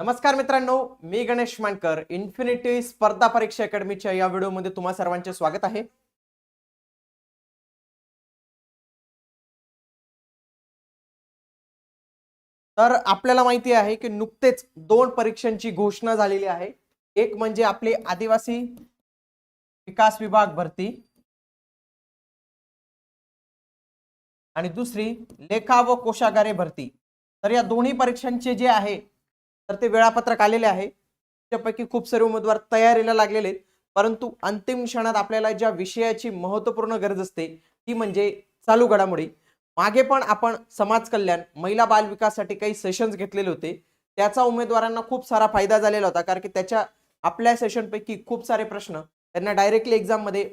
नमस्कार मित्रांनो मी गणेश मानकर इन्फिनिटी स्पर्धा परीक्षा अकॅडमीच्या या व्हिडिओमध्ये तुम्हा सर्वांचे स्वागत आहे. तर आपल्याला माहिती आहे की नुकतेच दोन परीक्षांची घोषणा झालेली आहे. एक म्हणजे आपली आदिवासी विकास विभाग भरती. आणि दुसरी लेखा व कोशागारे भरती. तर या दोन्ही परीक्षांचे जे आहे तर ते वेळापत्रक आलेले आहे. त्यापैकी खूप सारे उमेदवार तयारीला लागलेले आहेत. परंतु अंतिम क्षणात आपल्याला ज्या विषयाची महत्त्वपूर्ण गरज असते ती म्हणजे चालू घडामोडी. मागे पण आपण समाज कल्याण महिला बालविकासासाठी काही सेशन्स घेतलेले होते. त्याचा उमेदवारांना खूप सारा फायदा झालेला होता कारण की त्याच्या आपल्या सेशनपैकी खूप सारे प्रश्न त्यांना डायरेक्टली एक्झाममध्ये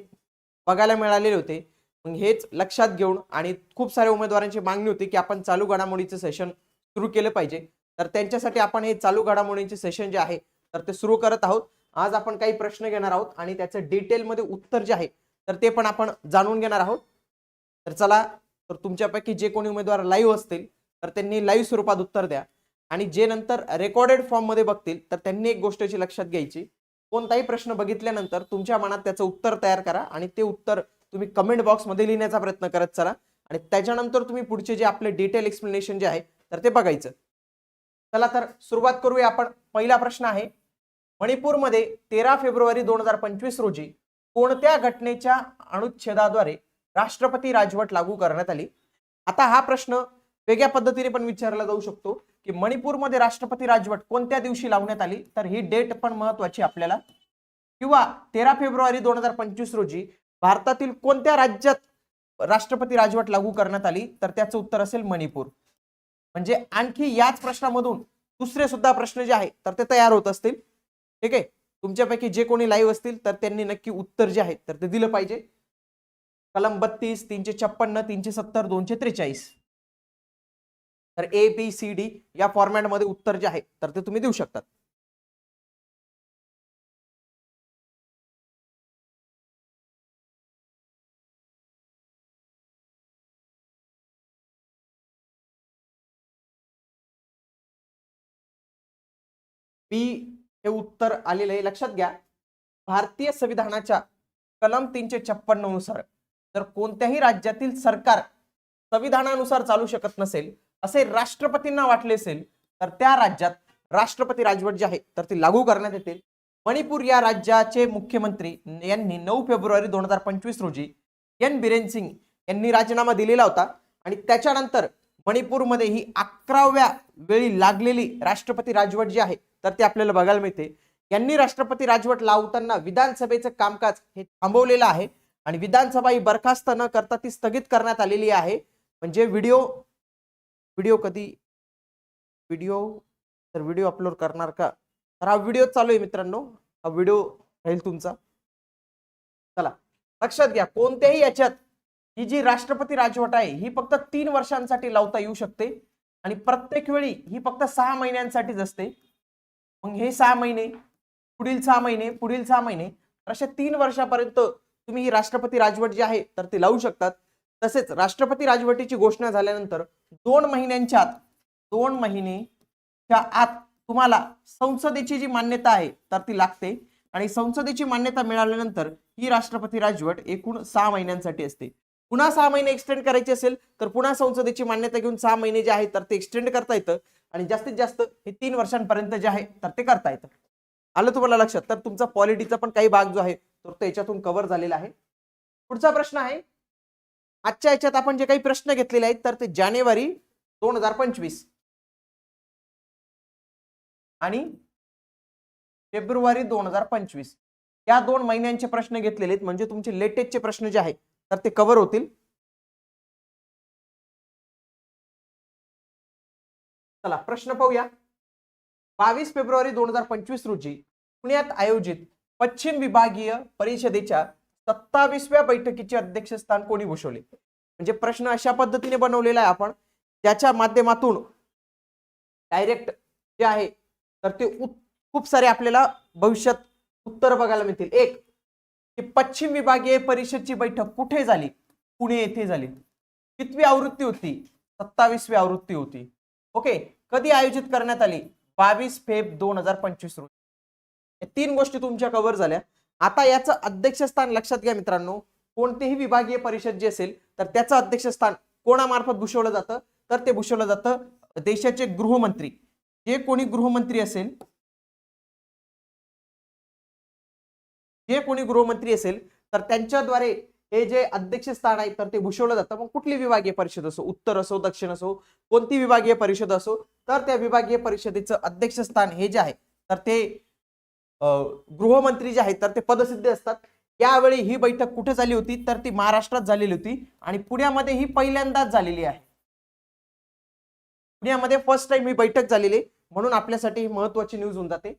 बघायला मिळालेले होते. मग हेच लक्षात घेऊन आणि खूप साऱ्या उमेदवारांची मागणी होती की आपण चालू घडामोडीचं सेशन सुरू केलं पाहिजे. तर त्यांच्यासाठी आपण हे चालू घडामोडींचे सेशन जे आहे तर ते सुरू करत आहोत. आज आपण काही प्रश्न घेणार आहोत आणि त्याचं डिटेलमध्ये उत्तर जे आहे तर ते पण आपण जाणून घेणार आहोत. तर चला तर तुमच्यापैकी जे कोणी उमेदवार लाईव्ह असतील तर त्यांनी लाईव्ह स्वरूपात उत्तर द्या. आणि जे नंतर रेकॉर्डेड फॉर्ममध्ये बघतील तर त्यांनी एक गोष्टीची लक्षात घ्यायची. कोणताही प्रश्न बघितल्यानंतर तुमच्या मनात त्याचं उत्तर तयार करा आणि ते उत्तर तुम्ही कमेंट बॉक्समध्ये लिहिण्याचा प्रयत्न करत चला. आणि त्याच्यानंतर तुम्ही पुढचे जे आपले डिटेल एक्सप्लेनेशन जे आहे तर ते बघायचं. चला तर सुरुवात करूया आपण. पहिला प्रश्न आहे मणिपूरमध्ये तेरा फेब्रुवारी दोन हजार पंचवीस रोजी कोणत्या घटनेच्या अनुच्छेदाद्वारे राष्ट्रपती राजवट लागू करण्यात आली? आता हा प्रश्न वेगळ्या पद्धतीने पण विचारला जाऊ शकतो की मणिपूरमध्ये राष्ट्रपती राजवट कोणत्या दिवशी लावण्यात आली? तर ही डेट पण महत्वाची आपल्याला. किंवा तेरा फेब्रुवारी दोन हजार पंचवीस रोजी भारतातील कोणत्या राज्यात राष्ट्रपती राजवट लागू करण्यात आली? तर त्याचं उत्तर असेल मणिपूर. म्हणजे आणखी याच प्रश्नामधून दुसरे सुद्धा प्रश्न जे आहे तर ते तयार होत असतील. ठीक आहे? तुमच्यापैकी जे कोणी लाईव्ह असतील तर त्यांनी नक्की उत्तर जे आहे तर ते दिलं पाहिजे. कलम बत्तीस तीनशे छप्पन्न तीनशे सत्तर दोनशे त्रेचाळीस. तर ए बी सी डी या फॉर्मॅटमध्ये उत्तर जे आहे तर ते तुम्ही देऊ शकतात. बी हे उत्तर आलेलं आहे. लक्षात घ्या. भारतीय संविधानाच्या कलम तीनशे छप्पन्ननुसार जर कोणत्याही राज्यातील सरकार संविधानानुसार चालू शकत नसेल असे राष्ट्रपतींना वाटले असेल तर त्या राज्यात राष्ट्रपती राजवट जी आहे तर ती लागू करण्यात येतील मणिपूर या राज्याचे मुख्यमंत्री यांनी नऊ फेब्रुवारी दोन हजार पंचवीस रोजी एन. बिरेन सिंग यांनी राजीनामा दिलेला होता. आणि त्याच्यानंतर मणिपूरमध्ये ही अकराव्या वेळी लागलेली राष्ट्रपती राजवट जी आहे तर ते आपल्याला बघायला मिळते. यांनी राष्ट्रपती राजवट लावताना विधानसभेचं कामकाज हे थांबवलेलं आहे आणि विधानसभा ही बरखास्त न करता ती स्थगित करण्यात आलेली आहे. म्हणजे व्हिडिओ व्हिडिओ कधी? व्हिडिओ? तर व्हिडिओ अपलोड करणार का? तर हा व्हिडिओ चालू आहे मित्रांनो. हा व्हिडिओ राहील तुमचा. चला लक्षात घ्या कोणत्याही याच्यात ही जी राष्ट्रपती राजवट आहे ही फक्त तीन वर्षांसाठी लावता येऊ शकते. आणि प्रत्येक वेळी ही फक्त सहा महिन्यांसाठीच असते. मग हे सहा महिने पुढील सहा महिने पुढील सहा महिने तर अशा तीन वर्षापर्यंत तुम्ही ही राष्ट्रपती राजवट जी आहे तर ती लावू शकतात. तसेच राष्ट्रपती राजवटीची घोषणा झाल्यानंतर दोन महिन्यांच्या आत दोन महिनेच्या आत तुम्हाला संसदेची जी मान्यता आहे तर ती लागते. आणि संसदेची मान्यता मिळाल्यानंतर ही राष्ट्रपती राजवट एकूण सहा महिन्यांसाठी असते. पुन्हा सहा महिने एक्सटेंड करायची असेल तर पुन्हा संसदेची मान्यता घेऊन सहा महिने जे आहे तर ते एक्सटेंड करता येतं. आणि जास्तीत जास्त हे तीन वर्षांपर्यंत जे आहे तर ते करता येतं. आलं तुम्हाला लक्षात? तर तुमचा पॉलिटीचा पण काही भाग जो आहे तर तो याच्यातून कव्हर झालेला आहे. पुढचा प्रश्न आहे आजच्या याच्यात आपण जे काही प्रश्न घेतलेले आहेत तर ते जानेवारी दोन हजार पंचवीस. आणि फेब्रुवारी दोन हजार पंचवीस. या दोन महिन्यांचे प्रश्न घेतलेले आहेत म्हणजे तुमचे लेटेस्टचे प्रश्न जे आहेत तर ते कव्हर होतील. चला प्रश्न पाहूया. बावीस फेब्रुवारी दोन हजार पंचवीस रोजी पुण्यात आयोजित पश्चिम विभागीय परिषदेच्या सत्तावीसव्या बैठकीचे अध्यक्षस्थान कोणी भूषवले? म्हणजे प्रश्न अशा पद्धतीने बनवलेला आहे आपण त्याच्या माध्यमातून डायरेक्ट जे आहे तर ते खूप सारे आपल्याला भविष्यात उत्तर बघायला मिळतील. एक की पश्चिम विभागीय परिषदची बैठक कुठे झाली? पुणे येथे झाली. कितवी आवृत्ती होती? सत्तावीसवी आवृत्ती होती. ओके कधी आयोजित करण्यात आली? बावीस फेब दोन हजार पंचवीस रोजी. तीन गोष्टी तुमच्या कव्हर झाल्या. आता याचं अध्यक्षस्थान लक्षात घ्या मित्रांनो. कोणतेही विभागीय परिषद जी असेल तर त्याचं अध्यक्षस्थान कोणामार्फत भूषवलं जातं? तर ते भूषवलं जातं देशाचे गृहमंत्री. जे कोणी गृहमंत्री असेल जे कोणी गृहमंत्री असेल तर त्यांच्याद्वारे हे जे अध्यक्ष स्थान आहे तर ते भूषवलं जातं. मग कुठली विभागीय परिषद असो उत्तर असो दक्षिण असो कोणती विभागीय परिषद असो तर त्या विभागीय परिषदेचं अध्यक्षस्थान हे जे आहे तर ते अं, गृहमंत्री जे आहेत तर ते पदसिद्ध असतात. यावेळी ही बैठक कुठे झाली होती तर ती महाराष्ट्रात झालेली होती आणि पुण्यामध्ये ही पहिल्यांदाच झालेली आहे. पुण्यामध्ये फर्स्ट टाइम ही बैठक झालेली आहे. म्हणून आपल्यासाठी ही महत्वाची न्यूज होऊन जाते.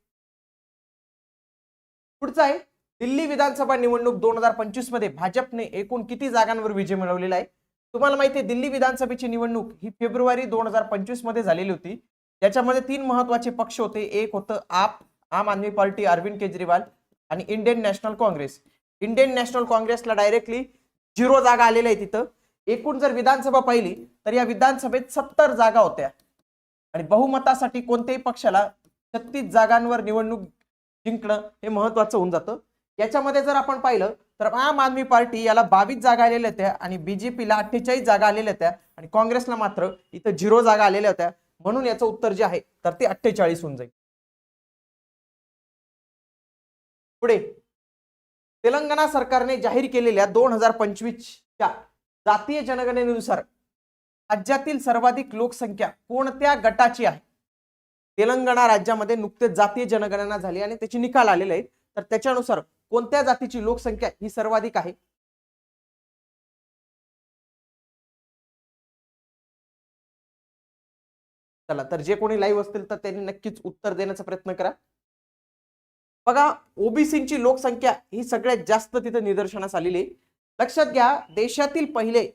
पुढचं आहे दिल्ली विधानसभा निवडणूक दोन हजार पंचवीसमध्ये भाजपने एकूण किती जागांवर विजय मिळवलेला आहे? तुम्हाला माहिती आहे दिल्ली विधानसभेची निवडणूक ही फेब्रुवारी दोन हजार पंचवीसमध्ये झालेली होती. त्याच्यामध्ये तीन महत्त्वाचे पक्ष होते. एक होतं आप आम आदमी पार्टी अरविंद केजरीवाल आणि Indian National Congress. Indian National काँग्रेसला डायरेक्टली झिरो जागा आलेल्या आहे तिथं. एकूण जर विधानसभा पाहिली तर या विधानसभेत सत्तर जागा होत्या. आणि बहुमतासाठी कोणत्याही पक्षाला छत्तीस जागांवर निवडणूक जिंकणं हे महत्वाचं होऊन जातं. याच्यामध्ये जर आपण पाहिलं तर आम आदमी पार्टी याला बावीस जागा आलेल्या होत्या आणि बीजेपीला अठ्ठेचाळीस जागा आलेल्या होत्या आणि काँग्रेसला मात्र इथं झिरो जागा आलेल्या होत्या. म्हणून याचं उत्तर जे आहे तर ते अठ्ठेचाळीस होऊन जाईल. पुढे तेलंगणा सरकारने जाहीर केलेल्या दोन हजार पंचवीसच्या जातीय जनगणनेनुसार राज्यातील सर्वाधिक लोकसंख्या कोणत्या गटाची आहे? तेलंगणा राज्यामध्ये नुकतेच जातीय जनगणना झाली आणि त्याचे निकाल आलेले आहेत. तर त्याच्यानुसार कोणत्या जातीची लोकसंख्या ही सर्वाधिक आहे? चला तर जे कोणी लाईव्ह असतील तर त्यांनी नक्कीच उत्तर देण्याचा प्रयत्न करा. बघा ओबीसीची लोकसंख्या ही सगळ्यात जास्त तिथं निदर्शनास आलेली आहे. लक्षात घ्या देशातील पहिले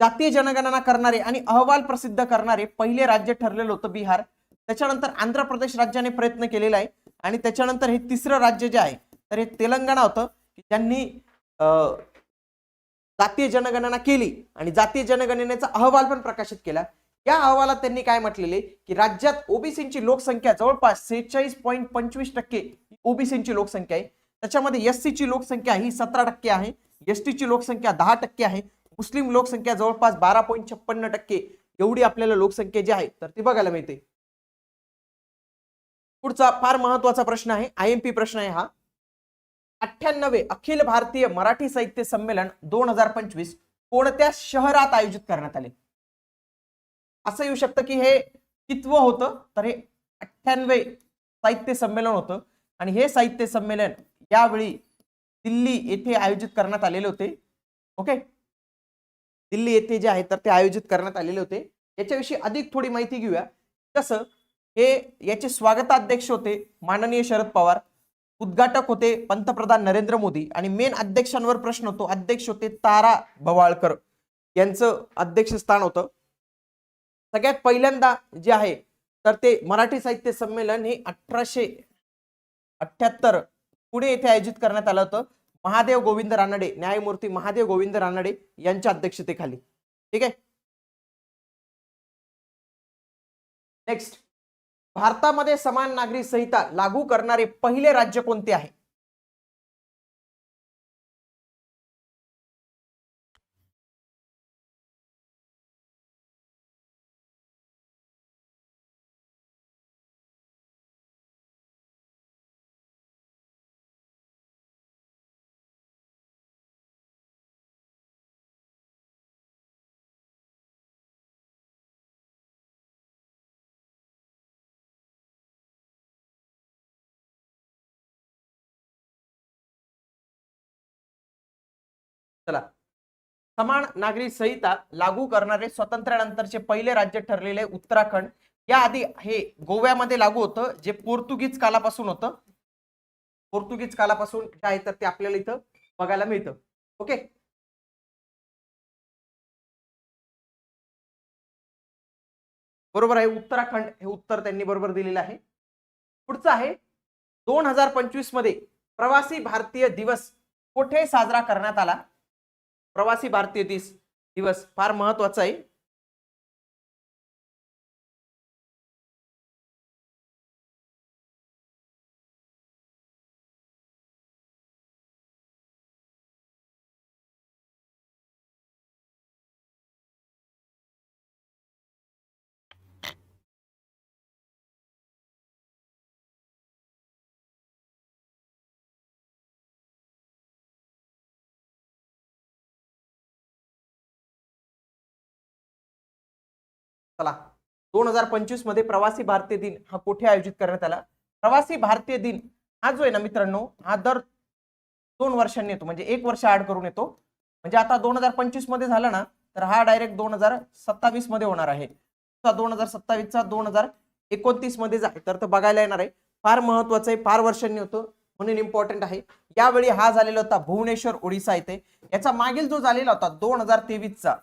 जातीय जनगणना करणारे आणि अहवाल प्रसिद्ध करणारे पहिले राज्य ठरलेलं होतं बिहार. त्याच्यानंतर आंध्र प्रदेश राज्याने प्रयत्न केलेला आहे आणि त्याच्यानंतर हे तिसरं राज्य जे आहे तर हे तेलंगणा होतं की ज्यांनी जातीय जनगणना केली आणि जातीय जनगणनेचा अहवाल पण प्रकाशित केला. या अहवालात त्यांनी काय म्हटलेले की राज्यात ओबीसीची लोकसंख्या जवळपास सेहेचाळीस पॉईंट पंचवीस टक्के ओबीसीची लोकसंख्या आहे. त्याच्यामध्ये एस ची लोकसंख्या ही सतरा टक्के आहे एस ची लोकसंख्या दहा टक्के आहे मुस्लिम लोकसंख्या जवळपास बारा पॉईंट छप्पन्न टक्के एवढी आपल्याला लोकसंख्या जी आहे तर ती बघायला मिळते. पुढचा फार महत्त्वाचा प्रश्न आहे आय एम पी प्रश्न आहे हा. अठ्ठ्याण्णवे अखिल भारतीय मराठी साहित्य संमेलन दोन हजार पंचवीस कोणत्या शहरात आयोजित करण्यात आले? असं येऊ शकतं की हे कितवं होतं? तर हे अठ्ठ्याण्णवे साहित्य संमेलन होतं. आणि हे साहित्य संमेलन यावेळी दिल्ली येथे आयोजित करण्यात आलेले होते. ओके? दिल्ली येथे जे आहे तर ते आयोजित करण्यात आलेले होते. याच्याविषयी अधिक थोडी माहिती घेऊया. कसं? हे याचे स्वागताध्यक्ष होते माननीय शरद पवार. उद्घाटक होते पंतप्रधान नरेंद्र मोदी आणि मेन अध्यक्षांवर प्रश्न होतो. अध्यक्ष होते तारा भवाळकर यांचं अध्यक्षस्थान होतं. सगळ्यात पहिल्यांदा जे आहे तर ते मराठी साहित्य संमेलन हे अठराशे अठ्याहत्तर पुणे येथे आयोजित करण्यात आलं होतं. महादेव गोविंद रानडे न्यायमूर्ती महादेव गोविंद रानडे यांच्या अध्यक्षतेखाली. ठीक आहे? नेक्स्ट भारतामध्ये समान नागरी संहिता लागू करणारे पहिले राज्य कोणते आहे? समान नागरी संहिता लागू करणारे स्वातंत्र्यानंतरचे पहिले राज्य ठरलेले उत्तराखंड. याआधी हे गोव्यामध्ये लागू होतं जे पोर्तुगीज कालापासून होतं. पोर्तुगीज कालापासून जे आहे तर ते आपल्याला इथं बघायला मिळतं. ओके? बरोबर आहे उत्तराखंड हे उत्तर त्यांनी बरोबर दिलेलं आहे. पुढचं आहे दोन हजार पंचवीसमध्ये प्रवासी भारतीय दिवस कुठे साजरा करण्यात आला? प्रवासी भारतीय दिस दिवस फार महत्त्वाचा आहे. चला. दोन हजार पंचवीसमध्ये प्रवासी भारतीय दिन हा कुठे आयोजित करण्यात आला? प्रवासी भारतीय दिन हा जो आहे ना मित्रांनो हा दर दोन वर्षांनी येतो. म्हणजे एक वर्ष ऍड करून येतो. म्हणजे आता दोन हजार पंचवीसमध्ये झाला ना तर हा डायरेक्ट दोन हजार सत्तावीसमध्ये होणार आहे. दोन हजार सत्तावीसचा दोन हजार एकोणतीसमध्ये जाय तर तो बघायला येणार आहे. फार महत्वाचं आहे फार वर्षांनी होतं. म्हणून इम्पॉर्टंट आहे. यावेळी हा झालेला होता भुवनेश्वर ओडिसा येथे. याचा मागील जो झालेला होता दोन हजार तेवीसचा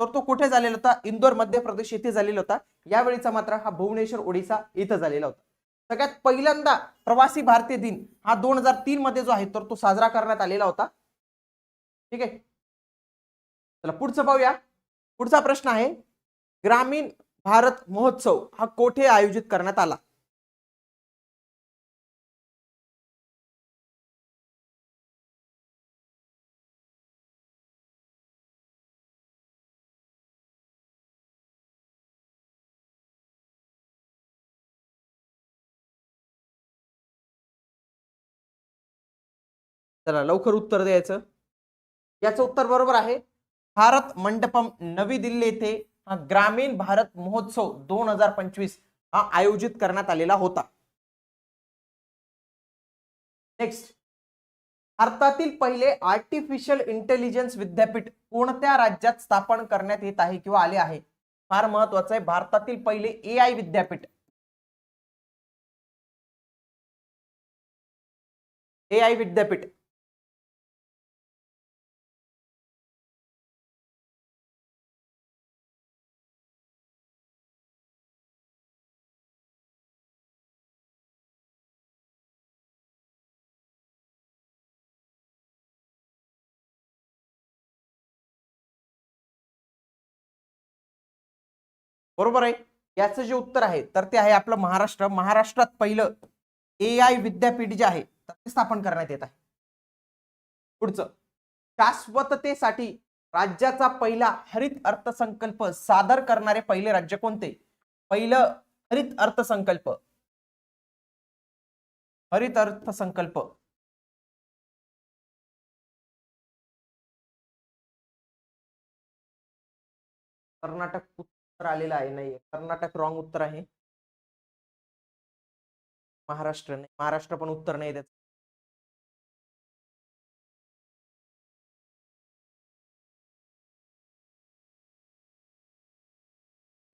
तर तो कुठे झालेला होता? इंदोर मध्य प्रदेश येथे झालेला होता. यावेळीचा मात्र हा भुवनेश्वर ओडिसा इथं झालेला होता. सगळ्यात पहिल्यांदा प्रवासी भारतीय दिन हा दोन हजार तीन मध्ये जो आहे तर तो साजरा करण्यात आलेला होता. ठीक आहे? चला पुढचं पाहूया. पुढचा प्रश्न आहे ग्रामीण भारत महोत्सव हा कोठे आयोजित करण्यात आला? चला लवकर उत्तर द्यायचं. याचं उत्तर बरोबर आहे. भारत मंडपम नवी दिल्ली येथे हा ग्रामीण भारत महोत्सव दोन हजार पंचवीस हा आयोजित करण्यात आलेला होता. नेक्स्ट भारतातील पहिले आर्टिफिशियल इंटेलिजन्स विद्यापीठ कोणत्या राज्यात स्थापन करण्यात येत आहे किंवा आले आहे? फार महत्वाचं आहे. भारतातील पहिले ए आय विद्यापीठ. ए आय विद्यापीठ. बरोबर आहे? याचं जे उत्तर आहे तर ते आहे आपलं महाराष्ट्र. महाराष्ट्रात पहिलं ए आय विद्यापीठ जे आहे तर ते स्थापन करण्यात येत आहे. पुढचं शाश्वततेसाठी राज्याचा पहिला हरित अर्थसंकल्प सादर करणारे पहिले राज्य कोणते? पहिलं हरित अर्थसंकल्प. हरित अर्थसंकल्प. कर्नाटक उत्तर आलेलं आहे नाही कर्नाटक रॉंग उत्तर आहे. महाराष्ट्र नाही. महाराष्ट्र पण उत्तर नाही त्याचं.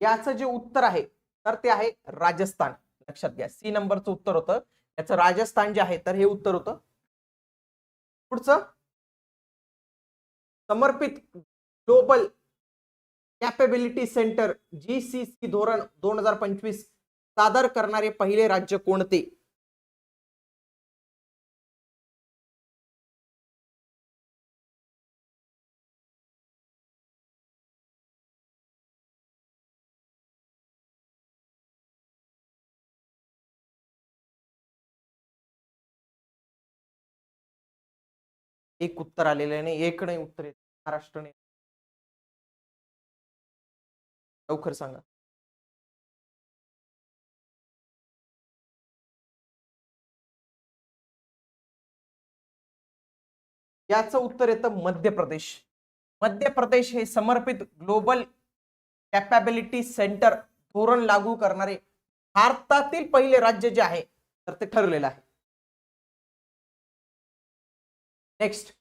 याचं जे उत्तर आहे तर ते आहे राजस्थान. लक्षात घ्या. सी नंबरचं उत्तर होतं. याचं राजस्थान जे आहे तर हे उत्तर होतं. पुढचं. समर्पित global capability centre G C C धोरण दोन हजार पंचवीस सादर करणारे पहिले राज्य कोणते? एक उत्तर आलेलं नाही एक नाही उत्तर येत महाराष्ट्र नाही. लवकर सांगा. याचं उत्तर येतं मध्य प्रदेश. मध्य प्रदेश हे समर्पित ग्लोबल कॅपॅबिलिटी सेंटर धोरण लागू करणारे भारतातील पहिले राज्य जे आहे तर ते ठरलेलं आहे. नेक्स्ट.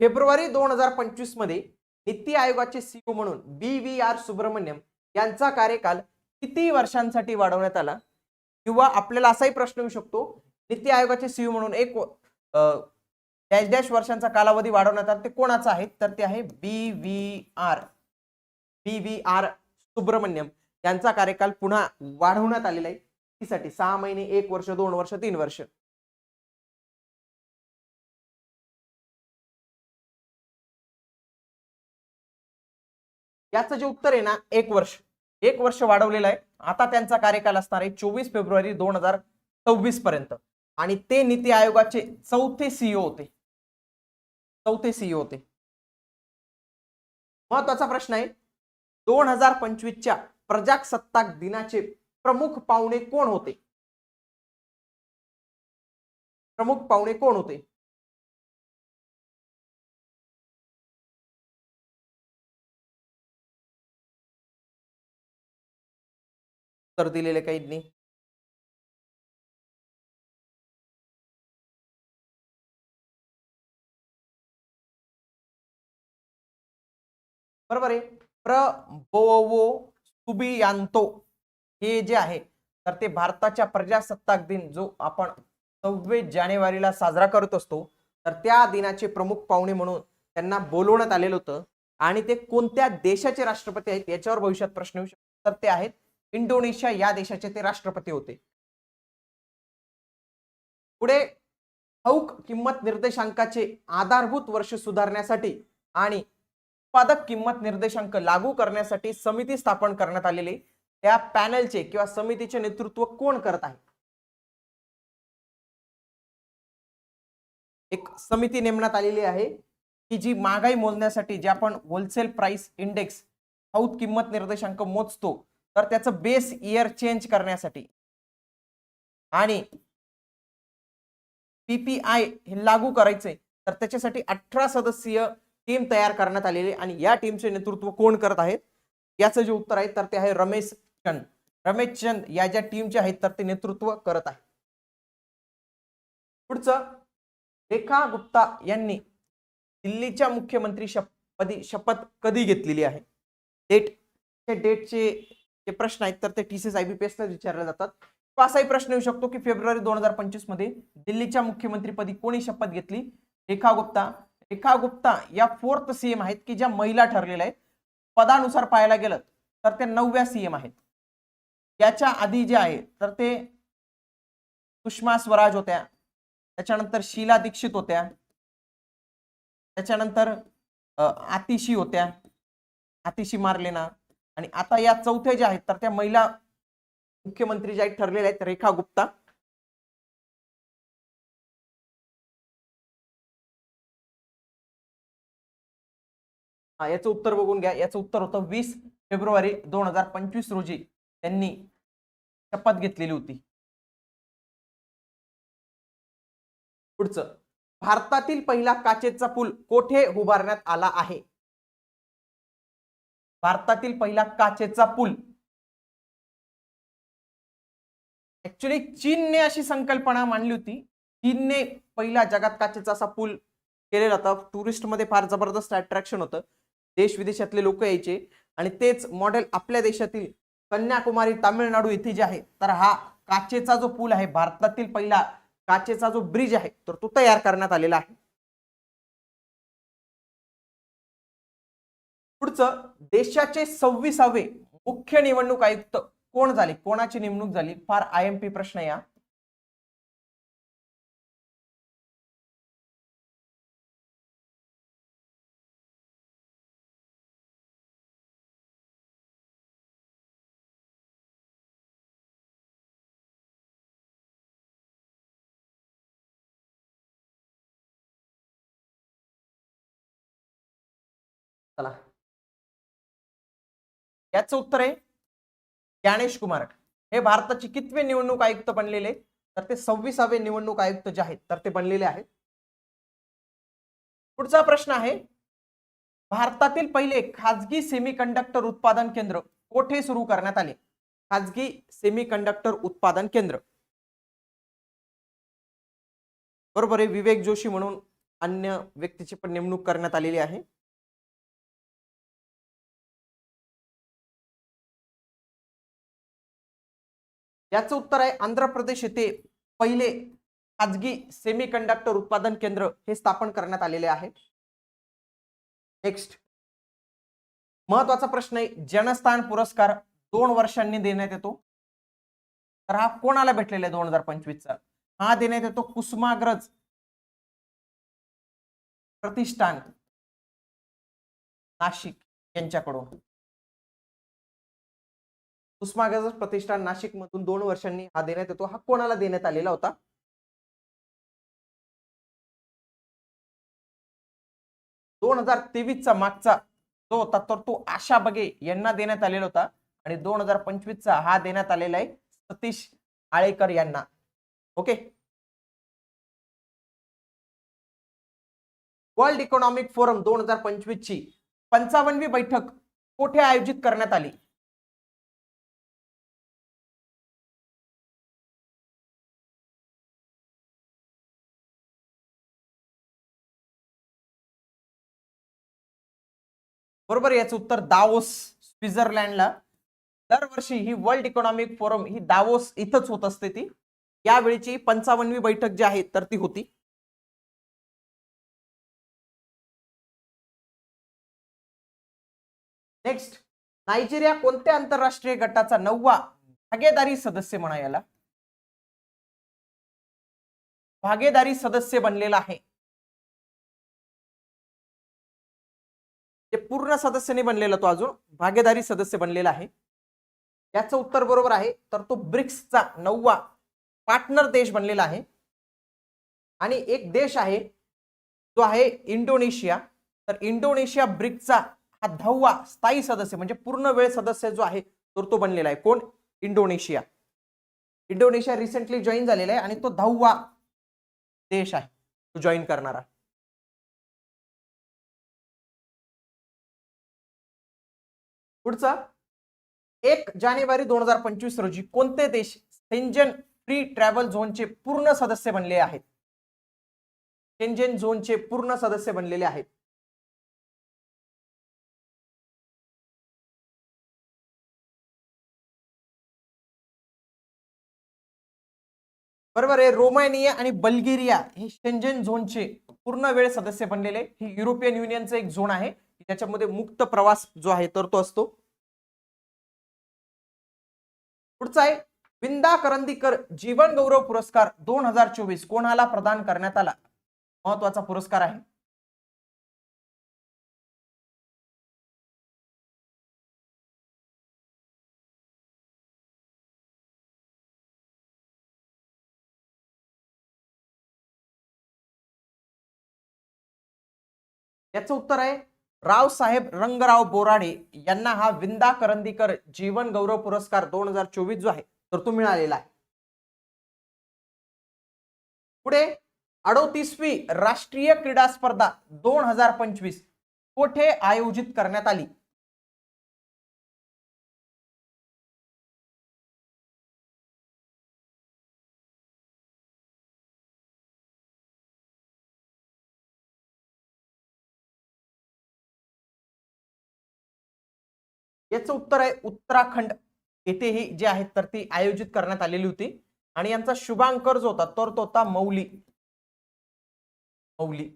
फेब्रुवारी दोन हजार पंचवीसमध्ये नीती आयोगाचे सीईओ म्हणून बी व्ही आर सुब्रमण्यम यांचा कार्यकाल किती वर्षांसाठी वाढवण्यात आला? किंवा आपल्याला असाही प्रश्न येऊ शकतो नीती आयोगाचे सीईओ म्हणून एक डॅश डॅश वर्षांचा कालावधी वाढवण्यात आला ते कोणाचा आहे? तर ते आहे B V R B V R Subrahmanyam यांचा कार्यकाल पुन्हा वाढवण्यात आलेला आहे. साठी सहा महिने एक वर्ष दोन वर्ष तीन वर्ष. याचं जे उत्तर आहे ना एक वर्ष. एक वर्ष वाढवलेलं आहे. आता त्यांचा कार्यकाल असणार आहे चोवीस फेब्रुवारी दोन हजार सव्वीस पर्यंत. आणि ते नीती आयोगाचे चौथे सीईओ होते. चौथे सीईओ होते. महत्त्वाचा प्रश्न आहे. दोन हजार पंचवीसच्या प्रजासत्ताक दिनाचे प्रमुख पाहुणे कोण होते? प्रमुख पाहुणे कोण होते? उत्तर दिलेले काहींनी. बरोबर आहे. प्रबोवो सुबियांतो हे जे आहे तर ते भारताच्या प्रजासत्ताक दिन जो आपण सव्वीस जानेवारीला साजरा करत असतो तर त्या दिनाचे प्रमुख पाहुणे म्हणून त्यांना बोलवण्यात आलेलं होतं. आणि ते कोणत्या देशाचे राष्ट्रपती आहेत याच्यावर भविष्यात प्रश्न येऊ शकतो तर ते आहेत इंडोनेशिया या देशाचे ते राष्ट्रपती होते. पुढे हौक किंमत निर्देशांकाचे आधारभूत वर्ष सुधारण्यासाठी आणि उत्पादक किंमत निर्देशांक लागू करण्यासाठी समिती स्थापन करण्यात आलेली त्या पॅनलचे किंवा समितीचे नेतृत्व कोण करत आहे? एक समिती नेमण्यात आलेली आहे की जी महागाई मोजण्यासाठी जे आपण होलसेल प्राइस इंडेक्स हौद किंमत निर्देशांक मोजतो तर त्याचं बेस इयर चेंज करण्यासाठी. आणि पीपीआय हे लागू करायचे तर त्याच्यासाठी अठरा सदस्यीय टीम तयार करण्यात आलेली आणि या टीमचे नेतृत्व कोण करत आहेत? याचं जे उत्तर आहे तर ते आहे रमेश चंद. रमेश चंद या ज्या टीमचे आहेत तर ते नेतृत्व करत आहे पुढचं रेखा गुप्ता यांनी दिल्लीच्या मुख्यमंत्री पदी शपथ कधी घेतलेली आहे? डेट डेटचे जे प्रश्न आहेत तर ते T C S I B P विचारले जातात. तो असाही प्रश्न येऊ शकतो की फेब्रुवारी दोन हजार पंचवीसमध्ये दिल्लीच्या मुख्यमंत्रीपदी कोणी शपथ घेतली? रेखा गुप्ता. रेखा गुप्ता या फोर्थ सीएम आहेत की ज्या महिला ठरलेल्या आहेत. पदानुसार पाहायला गेलं तर ते नवव्या सीएम आहेत. याच्या आधी जे आहे तर ते सुषमा स्वराज होत्या. त्याच्यानंतर शीला दीक्षित होत्या. त्याच्यानंतर आतिशी होत्या. आतिशी मारलेना. आणि आता या चौथ्या ज्या आहेत तर त्या महिला मुख्यमंत्री ज्या ठरलेल्या आहेत रेखा गुप्ता. हा याचं उत्तर बघून घ्या. याचं उत्तर होतं वीस फेब्रुवारी दोन हजार पंचवीस रोजी त्यांनी शपथ घेतलेली होती. पुढचं भारतातील पहिला काचेचा पूल कोठे उभारण्यात आला आहे? भारतातील पहिला काचेचा पूल. ऍक्च्युली चीनने अशी संकल्पना मांडली होती. चीनने पहिला जगात काचेचा असा पूल केलेला होता. टुरिस्टमध्ये फार जबरदस्त अट्रॅक्शन होतं. देश विदेशातले लोक यायचे. आणि तेच मॉडेल आपल्या देशातील कन्याकुमारी तामिळनाडू येथे जे आहे तर हा काचेचा जो पूल आहे भारतातील पहिला काचेचा जो ब्रिज आहे तर तो तयार करण्यात आलेला आहे. पुढचं देशाचे सव्वीसावे मुख्य निवडणूक आयुक्त कोण झाले? कोणाची नेमणूक झाली? फार आय एम पी प्रश्न या चला. याचं उत्तर आहे ज्ञानेश कुमार हे भारताचे कितवे निवडणूक आयुक्त बनलेले? तर ते सव्वीसावे निवडणूक आयुक्त जे आहेत तर ते बनलेले आहेत. पुढचा प्रश्न आहे भारतातील पहिले खाजगी सेमीकंडक्टर उत्पादन केंद्र कोठे सुरू करण्यात आले? खाजगी सेमीकंडक्टर उत्पादन केंद्र. बरोबर आहे विवेक जोशी म्हणून अन्य व्यक्तीची पण नेमणूक करण्यात आलेली आहे. याचं उत्तर आहे आंध्र प्रदेश येथे पहिले खाजगी सेमी कंडक्टर उत्पादन केंद्र हे स्थापन करण्यात आलेले आहे. नेक्स्ट महत्त्वाचा प्रश्न आहे जनस्थान पुरस्कार दोन वर्षांनी देण्यात येतो. तर हा कोणाला भेटलेला आहे दोन हजार पंचवीसचा? हा देण्यात येतो कुसुमाग्रज प्रतिष्ठान. नाशिक यांच्याकडून. कुसुमाग्रज प्रतिष्ठान नाशिक मधून दोन वर्षांनी हा देण्यात येतो. हा कोणाला देण्यात आलेला होता? दोन हजार तेवीसचा मागचा जो होता तर तो आशा बगे यांना देण्यात आलेला होता. आणि दोन हजार पंचवीसचा हा देण्यात आलेला आहे सतीश आळेकर यांना. ओके? वर्ल्ड इकॉनॉमिक फोरम दोन हजार पंचवीस ची पंचावन्नवी बैठक कोठे आयोजित करण्यात आली? बरोबर याचं उत्तर दावोस स्वित्झर्लंडला. दरवर्षी ही वर्ल्ड इकॉनॉमिक फोरम ही दावोस इथंच होत असते ती. यावेळीची पंचावन्नवी बैठक जी आहे तर ती होती. नेक्स्ट नायजेरिया कोणत्या आंतरराष्ट्रीय गटाचा नववा भागीदारी सदस्य म्हणा याला भागीदारी सदस्य बनलेला आहे. जे पूर्ण सदस्याने बनलेला तो अजून भागीदारी सदस्य बनलेला आहे. याचं उत्तर बरोबर आहे. तर तो ब्रिक्सचा नववा पार्टनर देश बनलेला आहे. आणि एक देश आहे जो आहे इंडोनेशिया. तर इंडोनेशिया ब्रिक्सचा हा दहावा स्थायी सदस्य म्हणजे पूर्ण वेळ सदस्य जो आहे तर तो बनलेला आहे. कोण? इंडोनेशिया. इंडोनेशिया रिसेंटली जॉईन झालेला आहे आणि तो दहावा देश आहे तो जॉईन करणारा. पुढचा. एक जानेवारी दोन हजार पंचवीस रोजी कोणते देश सेंजन फ्री ट्रॅव्हल झोनचे पूर्ण सदस्य बनले आहेत? सेंजन झोनचे पूर्ण सदस्य बनलेले आहेत. बरोबर आहे रोमानिया आणि बल्गेरिया हे शेंजन झोनचे पूर्ण वेळ सदस्य बनलेले. हे युरोपियन युनियनचं एक झोन आहे. त्याच्यामध्ये मुक्त प्रवास जो आहे तर तो असतो. पुढचा आहे विंदा करंदीकर जीवन गौरव पुरस्कार दोन हजार चोवीस कोणाला प्रदान करण्यात आला? महत्त्वाचा पुरस्कार आहे. याचं उत्तर आहे रावसाहेब रंगराव बोराडे यांना हा विंदा करंदीकर जीवन गौरव पुरस्कार दोन हजार चोवीस जो आहे तर तो मिळालेला आहे. पुढे अडोतीसवी राष्ट्रीय क्रीडा स्पर्धा दोन हजार पंचवीस कोठे आयोजित करण्यात आली? याचं उत्तर आहे उत्तराखंड. येथे ही जे आहेत तर ती आयोजित करण्यात आलेली होती. आणि यांचा शुभांकर जो होता तर तो होता मौली. मौली.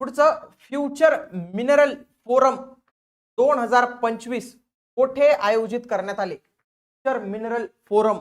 पुढचं फ्युचर मिनरल फोरम दोन हजार पंचवीस कोठे आयोजित करण्यात आले? Future Mineral Forum.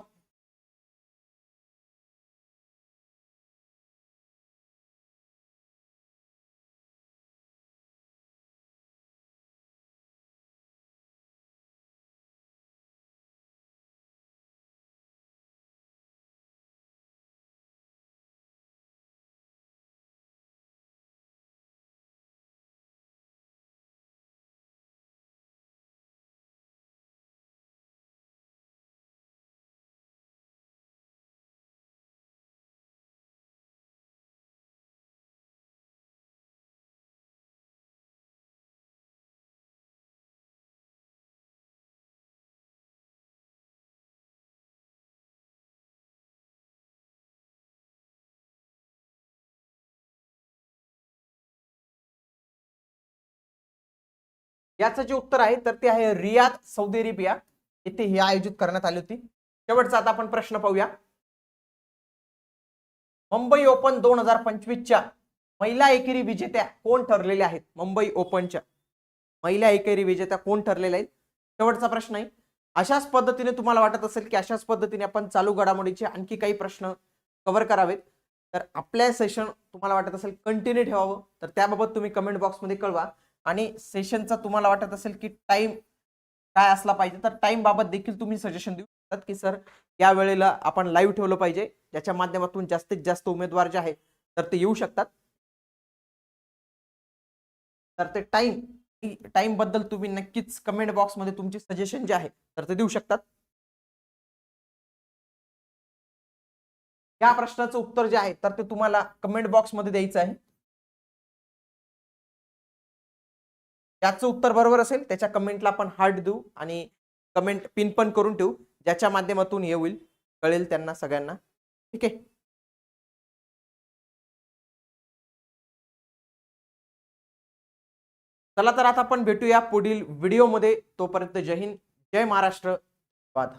याचं जे उत्तर आहे तर ते आहे रियाद सौदी अरेबिया. येथे हे आयोजित करण्यात आली होती. शेवटचा आता आपण प्रश्न पाहूया. मुंबई ओपन दोन हजार पंचवीसच्या महिला एकेरी विजेत्या कोण ठरलेल्या आहेत? मुंबई ओपनच्या महिला एकेरी विजेत्या कोण ठरलेल्या आहेत? शेवटचा प्रश्न आहे. अशाच पद्धतीने तुम्हाला वाटत असेल की अशाच पद्धतीने आपण चालू घडामोडीचे आणखी काही प्रश्न कव्हर करावेत. तर आपल्या सेशन तुम्हाला वाटत असेल कंटिन्यू ठेवावं. तर त्याबाबत तुम्ही कमेंट बॉक्समध्ये कळवा. आणि सेशनचा तुम्हाला वाटत असेल की टाइम काय असला पाहिजे तर टाइम बाबत देखील तुम्ही सजेशन देऊ शकतात की सर या वेळेला आपण लाईव्ह ठेवलं पाहिजे ज्याच्या माध्यमातून जास्तीत जास्त उमेदवार जे आहेत तर ते येऊ शकतात. तर ते टाइम टाइमबद्दल तुम्ही नक्कीच कमेंट बॉक्समध्ये तुमचे सजेशन जे आहे तर ते देऊ शकतात. या प्रश्नाचं उत्तर जे आहे तर ते तुम्हाला कमेंट बॉक्समध्ये द्यायचं आहे. ज्याचं उत्तर बरोबर असेल. त्याच्या कमेंटला आपण हार्ट देऊ आणि कमेंट पिन पण करून ठेवू. ज्याच्या माध्यमातून हे होईल. कळेल त्यांना सगळ्यांना. ठीक आहे? चला तर आता आपण भेटूया पुढील व्हिडिओमध्ये तोपर्यंत जय हिंद जय महाराष्ट्र. धन्यवाद.